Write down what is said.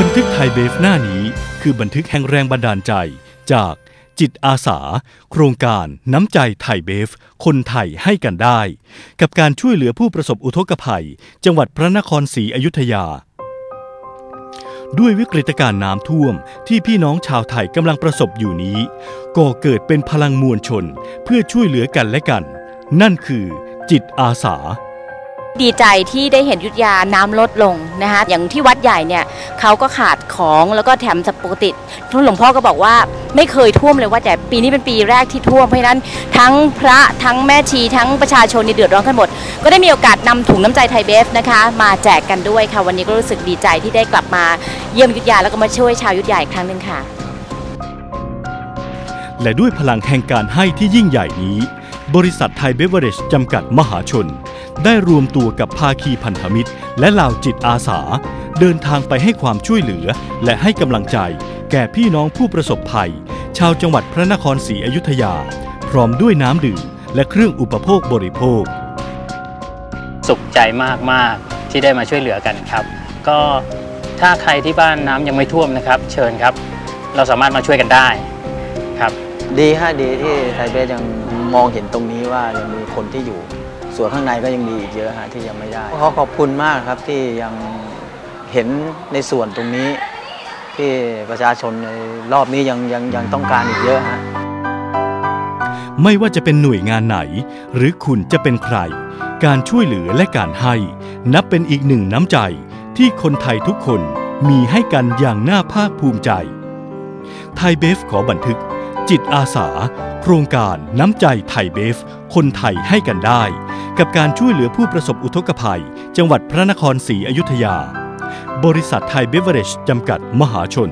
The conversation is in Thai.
บันทึกไทยเบฟหน้านี้คือบันทึกแห่งแรงบันดาลใจจากจิตอาสา โครงการน้ำใจไทยเบฟ คนไทยให้กันได้ กับการช่วยเหลือผู้ประสบอุทกภัย จังหวัดพระนครศรีอยุธยา ด้วยวิกฤตการณ์น้ำท่วมที่พี่น้องชาวไทยกำลังประสบอยู่นี้ก่อเกิดเป็นพลังมวลชน เพื่อช่วยเหลือกันและกัน นั่นคือจิตอาสา ดีใจที่ได้เห็นยุทธยาน้ำลดลงนะคะอย่างที่วัดใหญ่เนี่ยเขาก็ขาดของแล้วก็แถมปกติทุนหลวงพ่อก็บอกว่าไม่เคยท่วมเลยวัดใหญ่ปีนี้เป็นปีแรกที่ท่วมเพราะฉะนั้นทั้งพระทั้งแม่ชีทั้งประชาชนนี่เดือดร้อนกันหมด ก็ได้มีโอกาสนำถุงน้ำใจไทยเบฟนะคะมาแจกกันด้วยค่ะวันนี้ก็รู้สึกดีใจที่ได้กลับมาเยี่ยมยุทธยาแล้วก็มาช่วยชาวยุทธยาอีกครั้งหนึ่งค่ะ และด้วยพลังแห่งการให้ที่ยิ่งใหญ่นี้ บริษัทไทยเบเวอเรจจำกัดมหาชน ได้รวมตัวกับภาคีพันธมิตร และเหล่าจิตอาสา เดินทางไปให้ความช่วยเหลือ และให้กำลังใจ แก่พี่น้องผู้ประสบภัย ชาวจังหวัดพระนครศรีอยุธยา พร้อมด้วยน้ำดื่มและเครื่องอุปโภคบริโภค สุขใจมาก ๆ ที่ได้มาช่วยเหลือกันครับ ก็ถ้าใครที่บ้านน้ำยังไม่ท่วมนะครับ เชิญครับ เราสามารถมาช่วยกันได้ครับ ดีฮะดีที่ไทยเบสยังมองเห็นตรงนี้ว่ายังมีคนที่อยู่ ส่วนข้างในก็ยังมีอีกเยอะฮะที่ยังไม่ได้ขอขอบคุณมากครับที่ยังเห็นในส่วนตรงนี้ ที่ประชาชนในรอบนี้ยังยังยังต้องการอีกเยอะฮะไม่ว่าจะเป็นหน่วยงานไหน หรือคุณจะเป็นใคร การช่วยเหลือและการให้ นับเป็นอีกหนึ่งน้ำใจที่คนไทยทุกคนมีให้กันอย่างน่าภาคภูมิใจ ไทยเบฟขอบันทึก จิตอาสา โครงการน้ำใจไทยเบฟ คนไทยให้กันได้ กับการช่วยเหลือผู้ประสบอุทกภัย จังหวัดพระนครศรีอยุธยา บริษัทไทยเบเวอเรจจำกัดมหาชน